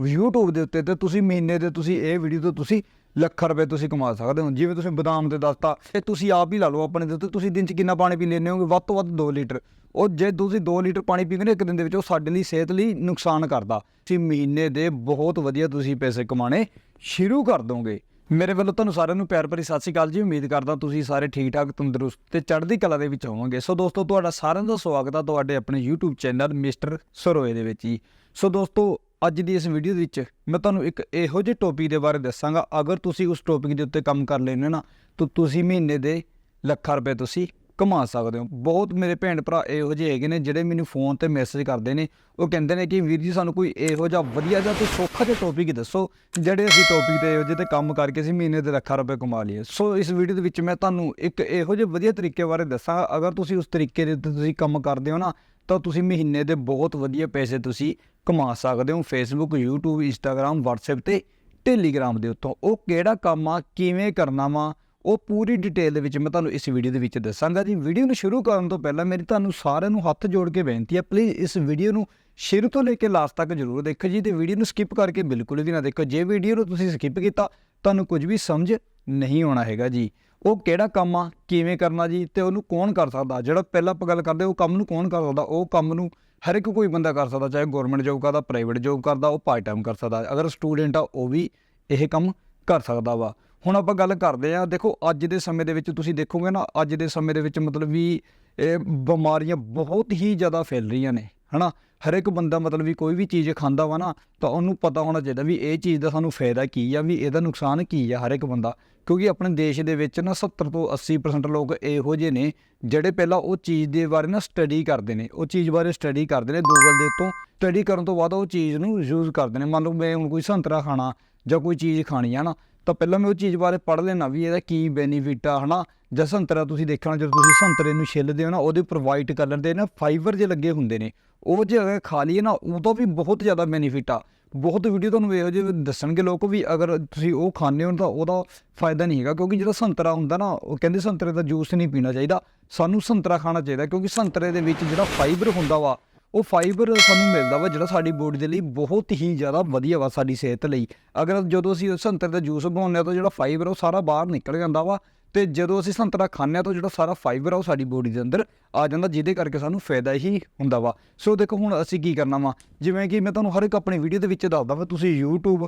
YouTube ਦੇ ਉੱਤੇ ਤੇ ਤੁਸੀਂ ਮਹੀਨੇ ਦੇ ਤੁਸੀਂ ਇਹ ਵੀਡੀਓ ਤੋਂ ਤੁਸੀਂ ਲੱਖ ਰੁਪਏ ਤੁਸੀਂ ਕਮਾ ਸਕਦੇ ਹੋ। ਜਿਵੇਂ ਤੁਸੀਂ ਬਦਾਮ 'ਤੇ ਦੱਸਤਾ ਇਹ ਤੁਸੀਂ ਆਪ ਹੀ ਲਾ ਲਓ ਆਪਣੇ ਦੇ ਉੱਤੇ। ਤੁਸੀਂ ਦਿਨ 'ਚ ਕਿੰਨਾ ਪਾਣੀ ਪੀ ਲੈਂਦੇ ਹੋਗੇ? ਵੱਧ ਤੋਂ ਵੱਧ 2 ਲੀਟਰ। ਉਹ ਜੇ ਤੁਸੀਂ 2 ਲੀਟਰ ਪਾਣੀ ਪੀਂਦੇ ਨੇ ਇੱਕ ਦਿਨ ਦੇ ਵਿੱਚ, ਉਹ ਸਾਡੇ ਲਈ ਸਿਹਤ ਲਈ ਨੁਕਸਾਨ ਕਰਦਾ। ਤੁਸੀਂ ਮਹੀਨੇ ਦੇ ਬਹੁਤ ਵਧੀਆ ਤੁਸੀਂ ਪੈਸੇ ਕਮਾਣੇ ਸ਼ੁਰੂ ਕਰ ਦੋਗੇ। ਮੇਰੇ ਵੱਲੋਂ ਤੁਹਾਨੂੰ ਸਾਰਿਆਂ ਨੂੰ ਪਿਆਰ ਭਰੀ ਸਤਿ ਸ਼੍ਰੀ ਅਕਾਲ ਜੀ। ਉਮੀਦ ਕਰਦਾ ਤੁਸੀਂ ਸਾਰੇ ਠੀਕ ਠਾਕ ਤੰਦਰੁਸਤ ਤੇ ਚੜ੍ਹਦੀ ਕਲਾ ਦੇ ਵਿੱਚ ਹੋਵੋਗੇ। ਸੋ ਦੋਸਤੋ, ਤੁਹਾਡਾ ਸਾਰਿਆਂ ਦਾ ਸਵਾਗਤ ਆ ਤੁਹਾਡੇ ਆਪਣੇ YouTube ਚੈਨਲ ਮਿਸਟਰ ਸਰੋਏ ਦੇ ਵਿੱਚ ਜੀ। ਸੋ ਦੋਸਤੋ, ਅੱਜ ਦੀ ਇਸ ਵੀਡੀਓ ਦੇ ਵਿੱਚ ਮੈਂ ਤੁਹਾਨੂੰ ਇੱਕ ਇਹੋ ਜਿਹੇ ਟੌਪਿਕ ਦੇ ਬਾਰੇ ਦੱਸਾਂਗਾ। ਅਗਰ ਤੁਸੀਂ ਉਸ ਟੌਪਿਕ ਦੇ ਉੱਤੇ ਕੰਮ ਕਰ ਲੈਂਦੇ ਹੋ ਨਾ, ਤਾਂ ਤੁਸੀਂ ਮਹੀਨੇ ਦੇ ਲੱਖਾਂ ਰੁਪਏ ਤੁਸੀਂ ਕਮਾ ਸਕਦੇ ਹੋ। ਬਹੁਤ ਮੇਰੇ ਭੈਣ ਭਰਾ ਇਹੋ ਜਿਹੇ ਹੈਗੇ ਨੇ ਜਿਹੜੇ ਮੈਨੂੰ ਫੋਨ ਤੇ ਮੈਸੇਜ ਕਰਦੇ ਨੇ। ਉਹ ਕਹਿੰਦੇ ਨੇ ਕਿ ਵੀਰ ਜੀ ਸਾਨੂੰ ਕੋਈ ਇਹੋ ਜਿਹਾ ਵਧੀਆ ਜਿਹਾ ਤੇ ਸੌਖਾ ਜਿਹਾ ਟੌਪਿਕ ਦੱਸੋ, ਜਿਹੜੇ ਅਸੀਂ ਟੌਪਿਕ ਤੇ ਇਹੋ ਜਿਹੇ ਤੇ ਕੰਮ ਕਰਕੇ ਅਸੀਂ ਮਹੀਨੇ ਦੇ ਲੱਖਾਂ ਰੁਪਏ ਕਮਾ ਲਈਏ। ਸੋ ਇਸ ਵੀਡੀਓ ਦੇ ਵਿੱਚ ਮੈਂ ਤੁਹਾਨੂੰ ਇੱਕ ਇਹੋ ਜਿਹੇ ਵਧੀਆ ਤਰੀਕੇ ਬਾਰੇ ਦੱਸਾਂਗਾ ਅਗਰ ਤੁਸੀਂ ਉਸ ਤਰੀਕੇ ਦੇ ਉੱਤੇ ਤੁਸੀਂ ਕੰਮ ਕਰਦੇ ਹੋ ਨਾ, ਤਾਂ ਤੁਸੀਂ ਮਹੀਨੇ ਦੇ ਬਹੁਤ ਵਧੀਆ ਪੈਸੇ ਤੁਸੀਂ ਕਮਾ ਸਕਦੇ ਹੋ। ਫੇਸਬੁੱਕ YouTube, Instagram, WhatsApp ਤੇ ਟੈਲੀਗ੍ਰਾਮ ਦੇ ਉੱਤੋਂ। ਉਹ ਕਿਹੜਾ ਕੰਮ ਆ, ਕਿਵੇਂ ਕਰਨਾ ਵਾ ਉਹ ਪੂਰੀ ਡਿਟੇਲ ਦੇ ਵਿੱਚ ਮੈਂ ਤੁਹਾਨੂੰ ਇਸ ਵੀਡੀਓ ਦੇ ਵਿੱਚ ਦੱਸਾਂਗਾ ਜੀ। ਵੀਡੀਓ ਨੂੰ ਸ਼ੁਰੂ ਕਰਨ ਤੋਂ ਪਹਿਲਾਂ ਮੇਰੀ ਤੁਹਾਨੂੰ ਸਾਰਿਆਂ ਨੂੰ ਹੱਥ ਜੋੜ ਕੇ ਬੇਨਤੀ ਹੈ ਪਲੀਜ਼ ਇਸ ਵੀਡੀਓ ਨੂੰ ਸ਼ੁਰੂ ਤੋਂ ਲੈ ਕੇ ਲਾਸਟ ਤੱਕ ਜ਼ਰੂਰ ਦੇਖੋ ਜੀ ਤੇ ਵੀਡੀਓ ਨੂੰ ਸਕਿਪ ਕਰਕੇ ਬਿਲਕੁਲ ਵੀ ਨਾ ਦੇਖੋ। ਜੇ ਵੀਡੀਓ ਨੂੰ ਤੁਸੀਂ ਸਕਿਪ ਕੀਤਾ, ਤੁਹਾਨੂੰ ਕੁਝ ਵੀ ਸਮਝ ਨਹੀਂ ਆਉਣਾ ਹੈਗਾ ਜੀ। ਉਹ ਕਿਹੜਾ ਕੰਮ ਆ, ਕਿਵੇਂ ਕਰਨਾ ਜੀ ਤੇ ਉਹਨੂੰ ਕੌਣ ਕਰ ਸਕਦਾ? ਜਿਹੜਾ ਪਹਿਲਾਂ ਆਪਾਂ ਗੱਲ ਕਰਦੇ, ਉਹ ਕੰਮ ਨੂੰ ਕੌਣ ਕਰ ਸਕਦਾ? ਉਹ ਕੰਮ ਨੂੰ ਹਰ ਇੱਕ ਕੋਈ ਬੰਦਾ ਕਰ ਸਕਦਾ, ਚਾਹੇ ਗਵਰਨਮੈਂਟ ਜੋਬ ਕਰਦਾ ਪ੍ਰਾਈਵੇਟ ਜੋਬ ਕਰਦਾ, ਉਹ ਪਾਰਟ ਟਾਈਮ ਕਰ ਸਕਦਾ। ਅਗਰ ਸਟੂਡੈਂਟ ਆ, ਉਹ ਵੀ ਇਹ ਕੰਮ ਕਰ ਸਕਦਾ ਵਾ। ਹੁਣ ਆਪਾਂ ਗੱਲ ਕਰਦੇ ਆ ਦੇਖੋ ਅੱਜ ਦੇ ਸਮੇਂ ਦੇ ਵਿੱਚ ਤੁਸੀਂ ਦੇਖੋਗੇ ਨਾ, ਅੱਜ ਦੇ ਸਮੇਂ ਦੇ ਵਿੱਚ ਮਤਲਬ ਵੀ ਇਹ ਬਿਮਾਰੀਆਂ ਬਹੁਤ ਹੀ ਜ਼ਿਆਦਾ ਫੈਲ ਰਹੀਆਂ ਨੇ, ਹਨਾ? ਹਰ ਇੱਕ ਬੰਦਾ ਮਤਲਬ ਵੀ ਕੋਈ ਵੀ ਚੀਜ਼ ਖਾਂਦਾ ਵਾ ਨਾ, ਤਾਂ ਉਹਨੂੰ ਪਤਾ ਹੋਣਾ ਚਾਹੀਦਾ ਵੀ ਇਹ ਚੀਜ਼ ਦਾ ਸਾਨੂੰ ਫਾਇਦਾ ਕੀ ਆ, ਵੀ ਇਹਦਾ ਨੁਕਸਾਨ ਕੀ ਆ ਹਰ ਇੱਕ ਬੰਦਾ। ਕਿਉਂਕਿ ਆਪਣੇ ਦੇਸ਼ ਦੇ ਵਿੱਚ ਨਾ 70 ਤੋਂ 80% ਲੋਕ ਇਹੋ ਜਿਹੇ ਨੇ, ਜਿਹੜੇ ਪਹਿਲਾਂ ਉਹ ਚੀਜ਼ ਦੇ ਬਾਰੇ ਨਾ ਸਟੱਡੀ ਕਰਦੇ ਨੇ। ਉਹ ਚੀਜ਼ ਬਾਰੇ ਸਟੱਡੀ ਕਰਦੇ ਨੇ ਗੂਗਲ ਦੇ ਉੱਤੋਂ ਸਟੱਡੀ ਕਰਨ ਤੋਂ ਬਾਅਦ ਉਹ ਚੀਜ਼ ਨੂੰ ਯੂਜ਼ ਕਰਦੇ ਨੇ। ਮੰਨ ਲਓ ਮੈਂ ਹੁਣ ਕੋਈ ਸੰਤਰਾ ਖਾਣਾ ਜਾਂ ਕੋਈ ਚੀਜ਼ ਖਾਣੀ ਆ ਨਾ ਤਾਂ ਪਹਿਲਾਂ ਮੈਂ ਉਹ ਚੀਜ਼ ਬਾਰੇ ਪੜ੍ਹ ਲੈਣਾ ਵੀ ਇਹਦਾ ਕੀ ਬੈਨੀਫਿਟ ਆ, ਹਨਾ? ਜਾਂ ਸੰਤਰਾ ਤੁਸੀਂ ਦੇਖਣਾ ਜਦੋਂ ਤੁਸੀਂ ਸੰਤਰੇ ਨੂੰ ਛਿੱਲਦੇ ਹੋ ਨਾ, ਉਹਦੇ ਉੱਪਰ ਵਾਈਟ ਕਲਰ ਦੇ ਨਾ ਫਾਈਬਰ ਜੇ ਲੱਗੇ ਹੁੰਦੇ ਨੇ। ਉਹ ਜੇ ਅਗਰ ਖਾ ਲਈਏ ਨਾ ਉਹਦਾ ਵੀ ਬਹੁਤ ਜ਼ਿਆਦਾ ਬੈਨੀਫਿਟ ਆ। ਬਹੁਤ ਵੀਡੀਓ ਤੁਹਾਨੂੰ ਇਹੋ ਜਿਹੇ ਦੱਸਣਗੇ ਲੋਕ ਵੀ ਅਗਰ ਤੁਸੀਂ ਉਹ ਖਾਂਦੇ ਹੋ ਤਾਂ ਉਹਦਾ ਫਾਇਦਾ ਨਹੀਂ ਹੈਗਾ, ਕਿਉਂਕਿ ਜਿਹੜਾ ਸੰਤਰਾ ਹੁੰਦਾ ਨਾ, ਉਹ ਕਹਿੰਦੇ ਸੰਤਰੇ ਦਾ ਜੂਸ ਨਹੀਂ ਪੀਣਾ ਚਾਹੀਦਾ। ਸਾਨੂੰ ਸੰਤਰਾ ਖਾਣਾ ਚਾਹੀਦਾ, ਕਿਉਂਕਿ ਸੰਤਰੇ ਦੇ ਵਿੱਚ ਜਿਹੜਾ ਫਾਈਬਰ ਹੁੰਦਾ ਵਾ ਉਹ ਫਾਈਬਰ ਸਾਨੂੰ ਮਿਲਦਾ ਵਾ ਜਿਹੜਾ ਸਾਡੀ ਬੋਡੀ ਦੇ ਲਈ ਬਹੁਤ ਹੀ ਜ਼ਿਆਦਾ ਵਧੀਆ ਵਾ ਸਾਡੀ ਸਿਹਤ ਲਈ। ਅਗਰ ਜਦੋਂ ਅਸੀਂ ਸੰਤਰੇ ਦਾ ਜੂਸ ਬਣਾਉਂਦੇ ਆ ਤਾਂ ਜਿਹੜਾ ਫਾਈਬਰ ਉਹ ਸਾਰਾ ਬਾਹਰ ਨਿਕਲ ਜਾਂਦਾ ਵਾ ਤੇ ਜਦੋਂ ਅਸੀਂ ਸੰਤਰਾ ਖਾਂਦੇ ਆ ਤਾਂ ਜਿਹੜਾ ਸਾਰਾ ਫਾਈਬਰ ਆ ਉਹ ਸਾਡੀ ਬੋਡੀ ਦੇ ਅੰਦਰ ਆ ਜਾਂਦਾ ਜਿਹਦੇ ਕਰਕੇ ਸਾਨੂੰ ਫਾਇਦਾ ਹੀ ਹੁੰਦਾ ਵਾ। ਸੋ ਦੇਖੋ ਹੁਣ ਅਸੀਂ ਕੀ ਕਰਨਾ ਵਾ, ਜਿਵੇਂ ਕਿ ਮੈਂ ਤੁਹਾਨੂੰ ਹਰ ਇੱਕ ਆਪਣੀ ਵੀਡੀਓ ਦੇ ਵਿੱਚ ਦੱਸਦਾ ਵਾ, ਤੁਸੀਂ YouTube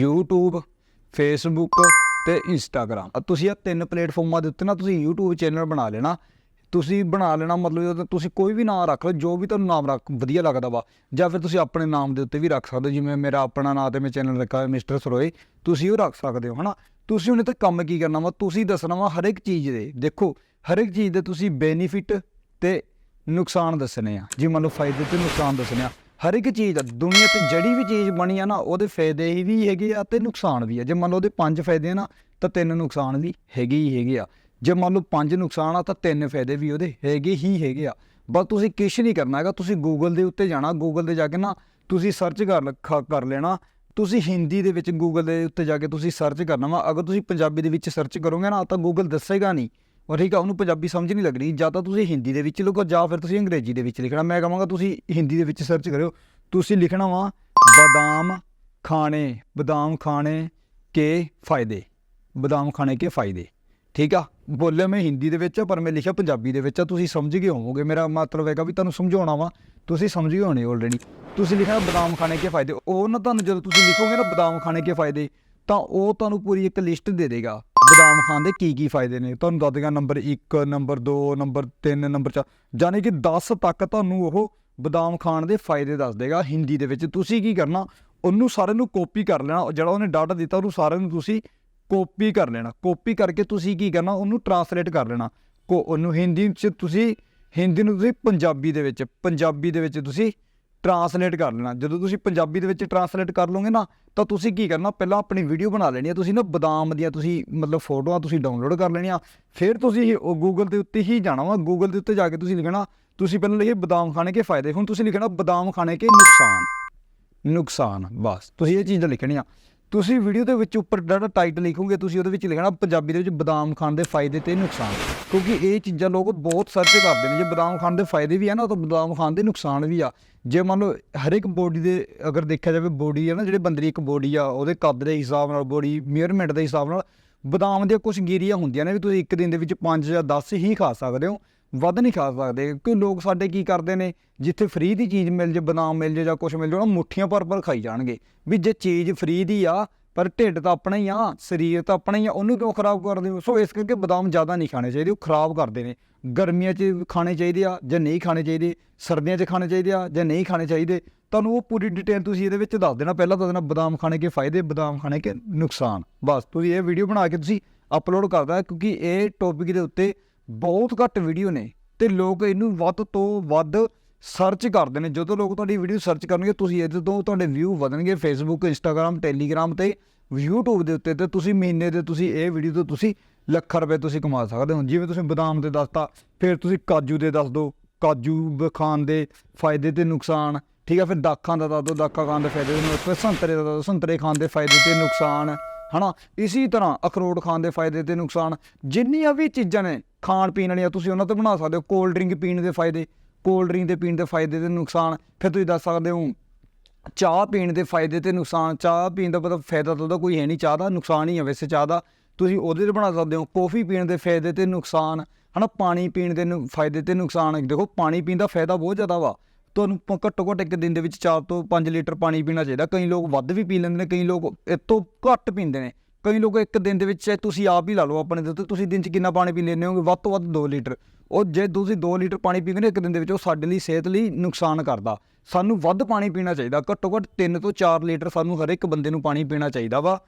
YouTube, Facebook ਤੇ Instagram ਤੁਸੀਂ ਇਹ ਤਿੰਨ ਪਲੇਟਫਾਰਮਾਂ ਦੇ ਉੱਤੇ ਨਾ ਤੁਸੀਂ YouTube ਚੈਨਲ ਬਣਾ ਲੈਣਾ। ਤੁਸੀਂ ਬਣਾ ਲੈਣਾ ਮਤਲਬ ਉਹਦਾ ਤੁਸੀਂ ਕੋਈ ਵੀ ਨਾਮ ਰੱਖ ਲਓ, ਜੋ ਵੀ ਤੁਹਾਨੂੰ ਨਾਮ ਰੱਖ, ਵਧੀਆ ਲੱਗਦਾ ਵਾ, ਜਾਂ ਫਿਰ ਤੁਸੀਂ ਆਪਣੇ ਨਾਮ ਦੇ ਉੱਤੇ ਵੀ ਰੱਖ ਸਕਦੇ ਹੋ, ਜਿਵੇਂ ਮੇਰਾ ਆਪਣਾ ਨਾਮ ਤੇ ਮੈਂ ਚੈਨਲ ਰੱਖਾ ਹੈ ਮਿਸਟਰ ਸਰੋਏ ਤੁਸੀਂ ਉਹ ਰੱਖ ਸਕਦੇ ਹੋ, ਹਨਾ? ਤੁਸੀਂ ਉਹਨੇ ਤੇ ਕੰਮ ਕੀ ਕਰਨਾ ਵਾ? ਤੁਸੀਂ ਦੱਸਣਾ ਵਾ ਹਰ ਇੱਕ ਚੀਜ਼ ਦੇ, ਦੇਖੋ ਹਰ ਇੱਕ ਚੀਜ਼ ਦੇ ਤੁਸੀਂ ਬੈਨੀਫਿਟ ਤੇ ਨੁਕਸਾਨ ਦੱਸਣੇ ਆ, ਜੀ ਮੰਨ ਲਓ ਫਾਇਦੇ ਤੇ ਨੁਕਸਾਨ ਦੱਸਣੇ ਆ ਹਰ ਇੱਕ ਚੀਜ਼ ਦਾ ਦੁਨੀਆ ਤੇ ਜਿਹੜੀ ਵੀ ਚੀਜ਼ ਬਣੀ ਆ ਨਾ, ਉਹਦੇ ਫਾਇਦੇ ਹੀ ਵੀ ਹੈਗੇ ਆ ਤੇ ਨੁਕਸਾਨ ਵੀ ਆ, ਜੇ ਮੰਨ ਲਓ ਉਹਦੇ ਪੰਜ ਫਾਇਦੇ ਆ ਨਾ, ਤਾਂ ਤਿੰਨ ਨੁਕਸਾਨ ਵੀ ਹੈਗੇ ਹੀ ਹੈਗੇ ਆ। ਜੇ ਮੰਨ ਲਓ ਪੰਜ ਨੁਕਸਾਨ ਆ ਤਾਂ ਤਿੰਨ ਫਾਇਦੇ ਵੀ ਉਹਦੇ ਹੈਗੇ ਹੀ ਹੈਗੇ ਆ। ਬਸ ਤੁਸੀਂ ਕੁਛ ਨਹੀਂ ਕਰਨਾ ਹੈਗਾ, ਤੁਸੀਂ ਗੂਗਲ ਦੇ ਉੱਤੇ ਜਾਣਾ ਗੂਗਲ ਦੇ ਜਾ ਕੇ ਨਾ ਤੁਸੀਂ ਸਰਚ ਕਰ ਲ- ਕਰ ਲੈਣਾ। ਤੁਸੀਂ ਹਿੰਦੀ ਦੇ ਵਿੱਚ ਗੂਗਲ ਦੇ ਉੱਤੇ ਜਾ ਕੇ ਤੁਸੀਂ ਸਰਚ ਕਰਨਾ ਵਾ। ਅਗਰ ਤੁਸੀਂ ਪੰਜਾਬੀ ਦੇ ਵਿੱਚ ਸਰਚ ਕਰੋਗੇ ਨਾ, ਤਾਂ ਗੂਗਲ ਦੱਸੇਗਾ ਨਹੀਂ। ਔਰ ਠੀਕ ਆ, ਉਹਨੂੰ ਪੰਜਾਬੀ ਸਮਝ ਨਹੀਂ ਲੱਗਣੀ। ਜਾਂ ਤਾਂ ਤੁਸੀਂ ਹਿੰਦੀ ਦੇ ਵਿੱਚ ਲਿਖੋ, ਜਾਂ ਫਿਰ ਤੁਸੀਂ ਅੰਗਰੇਜ਼ੀ ਦੇ ਵਿੱਚ ਲਿਖਣਾ। ਮੈਂ ਕਹਾਂਗਾ ਤੁਸੀਂ ਹਿੰਦੀ ਦੇ ਵਿੱਚ ਸਰਚ ਕਰਿਓ। ਤੁਸੀਂ ਲਿਖਣਾ ਵਾ, ਬਦਾਮ ਖਾਣੇ ਬਦਾਮ ਖਾਣੇ ਕੇ ਫਾਇਦੇ। ਬਦਾਮ ਖਾਣੇ ਕੇ ਫਾਇਦੇ। ਠੀਕ ਆ? ਬੋਲਿਆ ਮੈਂ ਹਿੰਦੀ ਦੇ ਵਿੱਚ ਆ, ਪਰ ਮੈਂ ਲਿਖਿਆ ਪੰਜਾਬੀ ਦੇ ਵਿੱਚ ਆ। ਤੁਸੀਂ ਸਮਝ ਗਏ ਹੋਵੋਗੇ ਮੇਰਾ ਮਤਲਬ ਹੈਗਾ ਵੀ ਤੁਹਾਨੂੰ ਸਮਝਾਉਣਾ ਵਾ। ਤੁਸੀਂ ਸਮਝ ਗਏ ਹੋਣੇ ਆਲਰੇਡੀ ਤੁਸੀਂ ਲਿਖਿਆ ਬਦਾਮ ਖਾਣੇ ਕੇ ਫਾਇਦੇ। ਉਹ ਨਾ ਤੁਹਾਨੂੰ ਜਦੋਂ ਤੁਸੀਂ ਲਿਖੋਗੇ ਨਾ ਬਦਾਮ ਖਾਣੇ ਕੇ ਫਾਇਦੇ ਤਾਂ ਉਹ ਤੁਹਾਨੂੰ ਪੂਰੀ ਇੱਕ ਲਿਸਟ ਦੇ ਦੇਗਾ। ਬਦਾਮ ਖਾਣ ਦੇ ਕੀ ਕੀ ਫਾਇਦੇ ਨੇ? ਤੁਹਾਨੂੰ ਦੱਸ ਦੇਗਾ ਨੰਬਰ 1 ਨੰਬਰ 2 ਨੰਬਰ 3 ਨੰਬਰ 4 ਯਾਨੀ ਕਿ 10 ਤੱਕ ਤੁਹਾਨੂੰ ਉਹ ਬਦਾਮ ਖਾਣ ਦੇ ਫਾਇਦੇ ਦੱਸ ਦੇਗਾ ਹਿੰਦੀ ਦੇ ਵਿੱਚ। ਤੁਸੀਂ ਕੀ ਕਰਨਾ? ਉਹਨੂੰ ਸਾਰਿਆਂ ਨੂੰ ਕਾਪੀ ਕਰ ਲੈਣਾ। ਜਿਹੜਾ ਉਹਨੇ ਡਾਟਾ ਦਿੱਤਾ ਉਹਨੂੰ ਸਾਰਿਆਂ ਨੂੰ ਤੁਸੀਂ ਕਾਪੀ ਕਰ ਲੈਣਾ। ਕਾਪੀ ਕਰਕੇ ਤੁਸੀਂ ਕੀ ਕਰਨਾ, ਉਹਨੂੰ ਟਰਾਂਸਲੇਟ ਕਰ ਲੈਣਾ। ਕੋ, ਉਹਨੂੰ ਹਿੰਦੀ ਚ ਤੁਸੀਂ, ਹਿੰਦੀ ਨੂੰ ਤੁਸੀਂ ਪੰਜਾਬੀ ਦੇ ਵਿੱਚ, ਪੰਜਾਬੀ ਦੇ ਵਿੱਚ ਤੁਸੀਂ ਟਰਾਂਸਲੇਟ ਕਰ ਲੈਣਾ। ਜਦੋਂ ਤੁਸੀਂ ਪੰਜਾਬੀ ਦੇ ਵਿੱਚ ਟਰਾਂਸਲੇਟ ਕਰ ਲਓਗੇ ਨਾ, ਤਾਂ ਤੁਸੀਂ ਕੀ ਕਰਨਾ, ਪਹਿਲਾਂ ਆਪਣੀ ਵੀਡੀਓ ਬਣਾ ਲੈਣੀ ਹੈ ਤੁਸੀਂ ਨਾ ਬਦਾਮ ਦੀਆਂ ਤੁਸੀਂ ਮਤਲਬ ਫੋਟੋਆਂ ਤੁਸੀਂ ਡਾਊਨਲੋਡ ਕਰ ਲੈਣੀਆਂ। ਫਿਰ ਤੁਸੀਂ ਉਹ ਗੂਗਲ ਦੇ ਉੱਤੇ ਹੀ ਜਾਣਾ ਵਾ। ਗੂਗਲ ਦੇ ਉੱਤੇ ਜਾ ਕੇ ਤੁਸੀਂ ਲਿਖਣਾ, ਤੁਸੀਂ ਪਹਿਲਾਂ ਲਿਖੇ ਬਦਾਮ ਖਾਣੇ ਕੇ ਫਾਇਦੇ। ਹੁਣ ਤੁਸੀਂ ਲਿਖਣਾ ਬਦਾਮ ਖਾਣੇ ਕੇ ਨੁਕਸਾਨ। ਨੁਕਸਾਨ, ਬਸ। ਤੁਸੀਂ ਇਹ ਚੀਜ਼ਾਂ ਲਿਖਣੀਆਂ। ਤੁਸੀਂ ਵੀਡੀਓ ਦੇ ਵਿੱਚ ਉੱਪਰ ਜਿਹੜਾ ਟਾਈਟਲ ਲਿਖੋਗੇ, ਤੁਸੀਂ ਉਹਦੇ ਵਿੱਚ ਲਿਖਣਾ ਪੰਜਾਬੀ ਦੇ ਵਿੱਚ ਬਦਾਮ ਖਾਣ ਦੇ ਫਾਇਦੇ ਤੇ ਨੁਕਸਾਨ। ਕਿਉਂਕਿ ਇਹ ਚੀਜ਼ਾਂ ਲੋਕ ਬਹੁਤ ਸਰਚ ਕਰਦੇ ਨੇ। ਜੇ ਬਦਾਮ ਖਾਣ ਦੇ ਫਾਇਦੇ ਵੀ ਆ ਨਾ, ਤਾਂ ਬਦਾਮ ਖਾਣ ਦੇ ਨੁਕਸਾਨ ਵੀ ਆ। ਜੇ ਮੰਨ ਲਓ ਹਰ ਇੱਕ ਬੋਡੀ ਦੇ ਅਗਰ ਦੇਖਿਆ ਜਾਵੇ ਬੋਡੀ ਆ ਨਾ, ਜਿਹੜੇ ਬੰਦੇ ਦੀ ਇੱਕ ਬੋਡੀ ਆ, ਉਹਦੇ ਕੱਦ ਦੇ ਹਿਸਾਬ ਨਾਲ ਬੋਡੀ ਮੇਅਰਮੈਂਟ ਦੇ ਹਿਸਾਬ ਨਾਲ, ਬਦਾਮ ਦੀਆਂ ਕੁਝ ਗਿਰੀਆਂ ਹੁੰਦੀਆਂ ਨੇ ਵੀ ਤੁਸੀਂ ਇੱਕ ਦਿਨ ਦੇ ਵਿੱਚ 5 ਜਾਂ 10 ਹੀ ਖਾ ਸਕਦੇ ਹੋ। ਵੱਧ ਨਹੀਂ ਖਾ ਸਕਦੇ, ਕਿਉਂਕਿ ਲੋਕ ਸਾਡੇ ਕੀ ਕਰਦੇ ਨੇ, ਜਿੱਥੇ ਫ੍ਰੀ ਦੀ ਚੀਜ਼ ਮਿਲ ਜੇ, ਬਦਾਮ ਮਿਲ ਜੇ ਜਾਂ ਕੁਝ ਮਿਲ ਜੇ, ਉਹਨਾਂ ਮੁੱਠੀਆਂ ਭਰ ਭਰ ਖਾਈ ਜਾਣਗੇ। ਵੀ ਜੇ ਚੀਜ਼ ਫ੍ਰੀ ਦੀ ਆ, ਪਰ ਢਿੱਡ ਤਾਂ ਆਪਣਾ ਹੀ ਆ, ਸਰੀਰ ਤਾਂ ਆਪਣਾ ਹੀ ਆ, ਉਹਨੂੰ ਕਿਉਂ ਖਰਾਬ ਕਰਦੇ ਹੋ? ਸੋ ਇਸ ਕਰਕੇ ਬਦਾਮ ਜ਼ਿਆਦਾ ਨਹੀਂ ਖਾਣੇ ਚਾਹੀਦੇ, ਉਹ ਖਰਾਬ ਕਰਦੇ ਨੇ। ਗਰਮੀਆਂ 'ਚ ਖਾਣੇ ਚਾਹੀਦੇ ਆ ਜਾਂ ਨਹੀਂ ਖਾਣੇ ਚਾਹੀਦੇ? ਸਰਦੀਆਂ 'ਚ ਖਾਣੇ ਚਾਹੀਦੇ ਆ ਜਾਂ ਨਹੀਂ ਖਾਣੇ ਚਾਹੀਦੇ? ਤੁਹਾਨੂੰ ਉਹ ਪੂਰੀ ਡਿਟੇਲ ਤੁਸੀਂ ਇਹਦੇ ਵਿੱਚ ਦੱਸ ਦੇਣਾ, ਪਹਿਲਾਂ ਦੱਸ ਦੇਣਾ, ਬਦਾਮ ਖਾਣੇ ਕੇ ਫਾਇਦੇ, ਬਦਾਮ ਖਾਣੇ ਕੇ ਨੁਕਸਾਨ। ਬਸ, ਤੁਸੀਂ ਇਹ ਵੀਡੀਓ ਬਣਾ ਕੇ ਤੁਸੀਂ ਅਪਲੋਡ ਕਰਦਾ ਕਿਉਂਕਿ ਇਹ ਟੌਪਿਕ ਦੇ ਉੱਤੇ ਬਹੁਤ ਘੱਟ ਵੀਡੀਓ ਨੇ ਤੇ ਲੋਕ ਇਹਨੂੰ ਵੱਧ ਤੋਂ ਵੱਧ ਸਰਚ ਕਰਦੇ ਨੇ। ਜਦੋਂ ਲੋਕ ਤੁਹਾਡੀ ਵੀਡੀਓ ਸਰਚ ਕਰਨਗੇ, ਤੁਸੀਂ ਇਹਦੇ ਤੋਂ ਤੁਹਾਡੇ ਵਿਊ ਵਧਣਗੇ ਫੇਸਬੁੱਕ ਇੰਸਟਾਗ੍ਰam ਟੈਲੀਗ੍ਰam ਤੇ YouTube ਦੇ ਉੱਤੇ ਤੇ ਤੁਸੀਂ ਮਹੀਨੇ ਦੇ ਤੁਸੀਂ ਇਹ ਵੀਡੀਓ ਤੋਂ ਤੁਸੀਂ ਲੱਖਾਂ ਰੁਪਏ ਤੁਸੀਂ ਕਮਾ ਸਕਦੇ ਹੋ। ਜਿਵੇਂ ਤੁਸੀਂ ਬਦਾਮ ਦੇ ਦੱਸਤਾ, ਫਿਰ ਤੁਸੀਂ ਕਾਜੂ ਦੇ ਦੱਸ ਦਿਓ। ਕਾਜੂ ਖਾਣ ਦੇ ਫਾਇਦੇ ਤੇ ਨੁਕਸਾਨ, ਠੀਕ ਆ, ਫਿਰ ਦਾਖਾਂ ਦਾ ਦੱਸ ਦਿਓ, ਦਾਖਾਂ ਖਾਣ ਦੇ ਫਾਇਦੇ ਤੇ ਨੁਕਸਾਨ, ਫਿਰ ਸੰਤਰੇ ਦਾ ਦੱਸ ਦਿਓ, ਸੰਤਰੇ ਖਾਣ ਦੇ ਫਾਇਦੇ ਤੇ ਨੁਕਸਾਨ। ਹਨਾ? ਇਸੇ ਤਰ੍ਹਾਂ ਅਖਰੋਟ ਖਾਣ ਦੇ ਫਾਇਦੇ ਤੇ ਨੁਕਸਾਨ। ਜਿੰਨੀਆਂ ਵੀ ਚੀਜ਼ਾਂ ਨੇ, ਖਾਣ ਪੀਣ ਵਾਲੀਆਂ, ਤੁਸੀਂ ਉਹਨਾਂ ਤੇ ਬਣਾ ਸਕਦੇ ਹੋ। ਕੋਲਡ ਡਰਿੰਕ ਪੀਣ ਦੇ ਫਾਇਦੇ ਕੋਲਡ ਡਰਿੰਕ ਦੇ ਪੀਣ ਦੇ ਫਾਇਦੇ ਤੇ ਨੁਕਸਾਨ। ਫਿਰ ਤੁਸੀਂ ਦੱਸ ਸਕਦੇ ਹੋ, ਚਾਹ ਪੀਣ ਦੇ ਫਾਇਦੇ ਤੇ ਨੁਕਸਾਨ। ਚਾਹ ਪੀਣ ਦਾ ਮਤਲਬ ਫਾਇਦਾ ਤਾਂ ਉਹਦਾ ਕੋਈ ਹੈ ਨਹੀਂ, ਚਾਹ ਦਾ ਨੁਕਸਾਨ ਹੀ ਹੈ ਵੈਸੇ ਚਾਹ ਦਾ। ਤੁਸੀਂ ਉਹਦੇ ਤੇ ਬਣਾ ਸਕਦੇ ਹੋ ਕੌਫੀ ਪੀਣ ਦੇ ਫਾਇਦੇ ਤੇ ਨੁਕਸਾਨ। ਹਨਾ, ਪਾਣੀ ਪੀਣ ਦੇ ਨੁ- ਫਾਇਦੇ ਤੇ ਨੁਕਸਾਨ। ਦੇਖੋ, ਪਾਣੀ ਪੀਣ ਦਾ ਫਾਇਦਾ ਬਹੁਤ ਜ਼ਿਆਦਾ ਵਾ। ਤੁਹਾਨੂੰ ਪ- ਘੱਟੋ ਘੱਟ ਇੱਕ ਦਿਨ ਦੇ ਵਿੱਚ 4 ਤੋਂ 5 ਲੀਟਰ ਪਾਣੀ ਪੀਣਾ ਚਾਹੀਦਾ। ਕਈ ਲੋਕ ਵੱਧ ਵੀ ਪੀ ਲੈਂਦੇ ਨੇ, ਕਈ ਲੋਕ ਇਹ ਤੋਂ ਘੱਟ ਪੀਂਦੇ ਨੇ। ਕਈ ਲੋਕ ਇੱਕ ਦਿਨ ਦੇ ਵਿੱਚ ਚਾਹੇ ਤੁਸੀਂ ਆਪ ਹੀ ਲਾ ਲਓ ਆਪਣੇ ਦੇ ਤੁਸੀਂ ਦਿਨ 'ਚ ਕਿੰਨਾ ਪਾਣੀ ਪੀ ਲੈਂਦੇ ਹੋਗੇ ਵੱਧ ਤੋਂ ਵੱਧ 2 ਲੀਟਰ। ਉਹ ਜੇ ਤੁਸੀਂ 2 ਲੀਟਰ ਪਾਣੀ ਪੀਂਦੇ ਨੇ ਇੱਕ ਦਿਨ ਦੇ ਵਿੱਚ ਉਹ ਸਾਡੇ ਲਈ ਸਿਹਤ ਲਈ ਨੁਕਸਾਨ ਕਰਦਾ। ਸਾਨੂੰ ਵੱਧ ਪਾਣੀ ਪੀਣਾ ਚਾਹੀਦਾ। ਘੱਟੋ ਘੱਟ 3 ਤੋਂ 4 ਲੀਟਰ ਸਾਨੂੰ ਹਰ ਇੱਕ ਬੰਦੇ ਨੂੰ ਪਾਣੀ ਪੀਣਾ ਚਾਹੀਦਾ ਵਾ।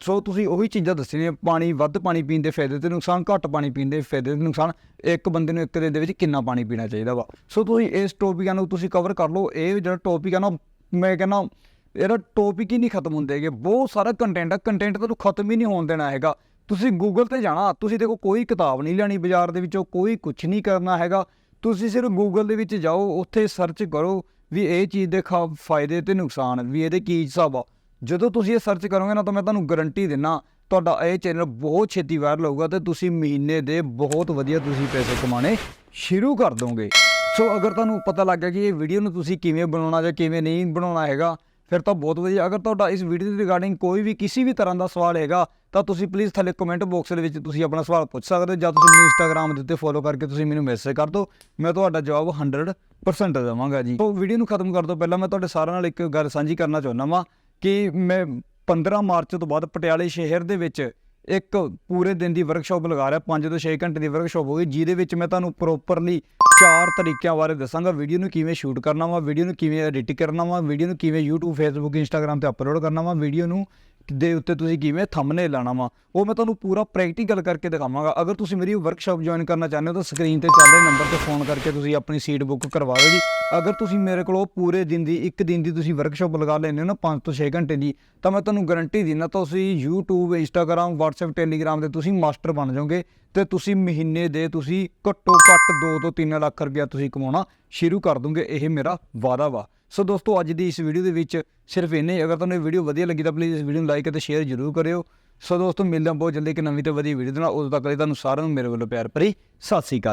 ਸੋ ਤੁਸੀਂ ਉਹੀ ਚੀਜ਼ਾਂ ਦੱਸਣੀਆਂ ਪਾਣੀ, ਵੱਧ ਪਾਣੀ ਪੀਣ ਦੇ ਫਾਇਦੇ ਤੇ ਨੁਕਸਾਨ, ਘੱਟ ਪਾਣੀ ਪੀਣ ਦੇ ਫਾਇਦੇ ਤੇ ਨੁਕਸਾਨ, ਇੱਕ ਬੰਦੇ ਨੂੰ ਇੱਕ ਦਿਨ ਦੇ ਵਿੱਚ ਕਿੰਨਾ ਪਾਣੀ ਪੀਣਾ ਚਾਹੀਦਾ ਵਾ। ਸੋ ਤੁਸੀਂ ਇਸ ਟੌਪਿਕਾਂ ਨੂੰ ਤੁਸੀਂ ਕਵਰ ਕਰ ਲਓ, ਇਹ ਜਿਹੜਾ ਟੌਪਿਕ ਆ ਨਾ, ਮੈਂ ਕਹਿੰਦਾ, ਇਹਦਾ ਟੌਪਿਕ ਹੀ ਨਹੀਂ ਖਤਮ ਹੁੰਦੇ ਹੈਗੇ। ਬਹੁਤ ਸਾਰਾ ਕੰਟੈਂਟ ਆ ਕੰਟੈਂਟ ਤੁਹਾਨੂੰ ਖਤਮ ਹੀ ਨਹੀਂ ਹੋਣ ਦੇਣਾ ਹੈਗਾ। ਤੁਸੀਂ ਗੂਗਲ ਤੇ ਜਾਣਾ, ਤੁਸੀਂ ਦੇਖੋ, ਕੋਈ ਕਿਤਾਬ ਨਹੀਂ ਲੈਣੀ ਬਾਜ਼ਾਰ ਦੇ ਵਿੱਚੋਂ, ਕੋਈ ਕੁਝ ਨਹੀਂ ਕਰਨਾ ਹੈਗਾ। ਤੁਸੀਂ ਸਿਰਫ ਗੂਗਲ ਦੇ ਵਿੱਚ ਜਾਓ, ਉੱਥੇ ਸਰਚ ਕਰੋ ਵੀ ਇਹ ਚੀਜ਼ ਦੇ ਖਾ, ਫਾਇਦੇ ਤੇ ਨੁਕਸਾਨ, ਵੀ ਇਹਦੇ ਕੀ ਹਿਸਾਬ ਆ। ਜਦੋਂ ਤੁਸੀਂ ਇਹ ਸਰਚ ਕਰੋਗੇ ਨਾ ਤਾਂ ਮੈਂ ਤੁਹਾਨੂੰ ਗਾਰੰਟੀ ਦਿੰਨਾ, ਤੁਹਾਡਾ ਇਹ ਚੈਨਲ ਬਹੁਤ ਛੇਤੀ ਵਾਇਰਲ ਹੋਊਗਾ ਤੇ ਤੁਸੀਂ ਮਹੀਨੇ ਦੇ ਬਹੁਤ ਵਧੀਆ ਤੁਸੀਂ ਪੈਸੇ ਕਮਾਣੇ ਸ਼ੁਰੂ ਕਰ ਦੋਗੇ। ਸੋ ਅਗਰ ਤੁਹਾਨੂੰ ਪਤਾ ਲੱਗ ਗਿਆ ਕਿ ਇਹ ਵੀਡੀਓ ਨੂੰ ਤੁਸੀਂ ਕਿਵੇਂ ਬਣਾਉਣਾ ਜਾਂ ਕਿਵੇਂ ਨਹੀਂ ਬਣਾਉਣਾ ਹੈਗਾ, ਫਿਰ ਤਾਂ ਬਹੁਤ ਵਧੀਆ। ਅਗਰ ਤੁਹਾਡਾ ਇਸ ਵੀਡੀਓ ਦੇ ਰਿਗਾਰਡਿੰਗ ਕੋਈ ਵੀ ਕਿਸੇ ਵੀ ਤਰ੍ਹਾਂ ਦਾ ਸਵਾਲ ਹੈਗਾ, ਤਾਂ ਤੁਸੀਂ ਪਲੀਜ਼ ਥੱਲੇ ਕਮੈਂਟ ਬਾਕਸ ਦੇ ਵਿੱਚ ਤੁਸੀਂ ਆਪਣਾ ਸਵਾਲ ਪੁੱਛ ਸਕਦੇ ਹੋ ਜਾਂ ਤੁਸੀਂ ਮੈਨੂੰ ਇੰਸਟਾਗ੍ਰam ਦੇ ਉੱਤੇ ਫੋਲੋ ਕਰਕੇ ਤੁਸੀਂ ਮੈਨੂੰ ਮੈਸੇਜ ਕਰ ਦਿਓ। ਮੈਂ ਤੁਹਾਡਾ ਜਵਾਬ 100% ਦੇਵਾਂਗਾ ਜੀ। ਸੋ ਵੀਡੀਓ ਨੂੰ ਖਤਮ ਕਰਨ ਤੋਂ ਪਹਿਲਾਂ ਮੈਂ ਤੁਹਾਡੇ ਸਾਰਿਆਂ ਨਾਲ ਇੱਕ ਗੱਲ ਸਾਂਝੀ ਕਰਨਾ ਚਾਹੁੰਦਾ ਵਾਂ। ਕਿ ਮੈਂ 15 ਮਾਰਚ ਤੋਂ ਬਾਅਦ ਪਟਿਆਲੇ ਸ਼ਹਿਰ ਦੇ ਵਿੱਚ ਇੱਕ ਪੂਰੇ ਦਿਨ ਦੀ ਵਰਕਸ਼ਾਪ ਲਗਾ ਰਿਹਾ 5 ਤੋਂ 6 ਘੰਟੇ ਦੀ ਵਰਕਸ਼ਾਪ ਹੋਗੀ ਜਿਹਦੇ ਵਿੱਚ ਮੈਂ ਤੁਹਾਨੂੰ ਪ੍ਰੋਪਰਲੀ ਚਾਰ ਤਰੀਕਿਆਂ ਬਾਰੇ ਦੱਸਾਂਗਾ। ਵੀਡੀਓ ਨੂੰ ਕਿਵੇਂ ਸ਼ੂਟ ਕਰਨਾ ਵਾ ਵੀਡੀਓ ਨੂੰ ਕਿਵੇਂ ਐਡਿਟ ਕਰਨਾ ਵਾ ਵੀਡੀਓ ਨੂੰ ਕਿਵੇਂ YouTube, Facebook, Instagram ਤੇ ਅਪਲੋਡ ਕਰਨਾ ਵਾ ਵੀਡੀਓ ਨੂੰ ਦੇ ਉੱਤੇ ਤੁਸੀਂ ਕਿਵੇਂ ਥੰਬਨੇਲ ਲਾਣਾ ਵਾ, ਉਹ ਮੈਂ ਤੁਹਾਨੂੰ ਪੂਰਾ ਪ੍ਰੈਕਟੀਕਲ ਕਰਕੇ ਦਿਖਾਵਾਂਗਾ। ਅਗਰ ਤੁਸੀਂ ਮੇਰੀ ਵਰਕਸ਼ਾਪ ਜੁਆਇਨ ਕਰਨਾ ਚਾਹੁੰਦੇ ਹੋ ਤਾਂ ਸਕਰੀਨ ਤੇ ਚੱਲ ਰਹੇ ਨੰਬਰ ਤੇ ਫੋਨ ਕਰਕੇ ਤੁਸੀਂ ਆਪਣੀ ਸੀਟ ਬੁੱਕ ਕਰਵਾ ਲਓ ਜੀ। ਅਗਰ ਤੁਸੀਂ ਮੇਰੇ ਕੋਲੋਂ ਪੂਰੇ ਦਿਨ ਦੀ, ਇੱਕ ਦਿਨ ਦੀ ਤੁਸੀਂ ਵਰਕਸ਼ਾਪ ਲਗਾ ਲੈਂਦੇ ਹੋ ਨਾ 5 ਤੋਂ 6 ਘੰਟੇ ਦੀ, ਤਾਂ ਮੈਂ ਤੁਹਾਨੂੰ ਗਾਰੰਟੀ ਦਿੰਦਾ ਤੁਸੀਂ YouTube, Instagram, WhatsApp, Telegram ਤੇ ਤੁਸੀਂ ਮਾਸਟਰ ਬਣ ਜਾਓਗੇ ਤੇ ਤੁਸੀਂ ਮਹੀਨੇ ਦੇ ਤੁਸੀਂ ਘੱਟੋ ਘੱਟ 2 ਤੋਂ 3 ਲੱਖ ਰੁਪਇਆ ਤੁਸੀਂ ਕਮਾਉਣਾ ਸ਼ੁਰੂ ਕਰ ਦੋਗੇ। ਇਹ ਮੇਰਾ ਵਾਅਦਾ ਵਾ। ਸੋ ਦੋਸਤੋ, ਅੱਜ ਦੀ ਇਸ ਵੀਡੀਓ ਦੇ ਵਿੱਚ ਸਿਰਫ ਇੰਨੇ ਅਗਰ ਤੁਹਾਨੂੰ ਇਹ ਵੀਡੀਓ ਵਧੀਆ ਲੱਗੀ ਤਾਂ ਪਲੀਜ਼ ਇਸ ਵੀਡੀਓ ਨੂੰ ਲਾਈਕ ਅਤੇ ਸ਼ੇਅਰ ਜ਼ਰੂਰ ਕਰਿਓ। ਸੋ ਦੋਸਤੋ, ਮਿਲਦੇ ਬਹੁਤ ਜਲਦੀ ਇੱਕ ਨਵੀਂ ਤੇ ਵਧੀਆ ਵੀਡੀਓ ਦੇ ਨਾਲ। ਉਦੋਂ ਤੱਕ ਲਈ ਤੁਹਾਨੂੰ ਸਾਰਿਆਂ ਨੂੰ ਮੇਰੇ ਵੱਲੋਂ ਪਿਆਰ ਭਰੀ ਸਤਿ ਸ੍ਰੀ ਅਕਾਲ।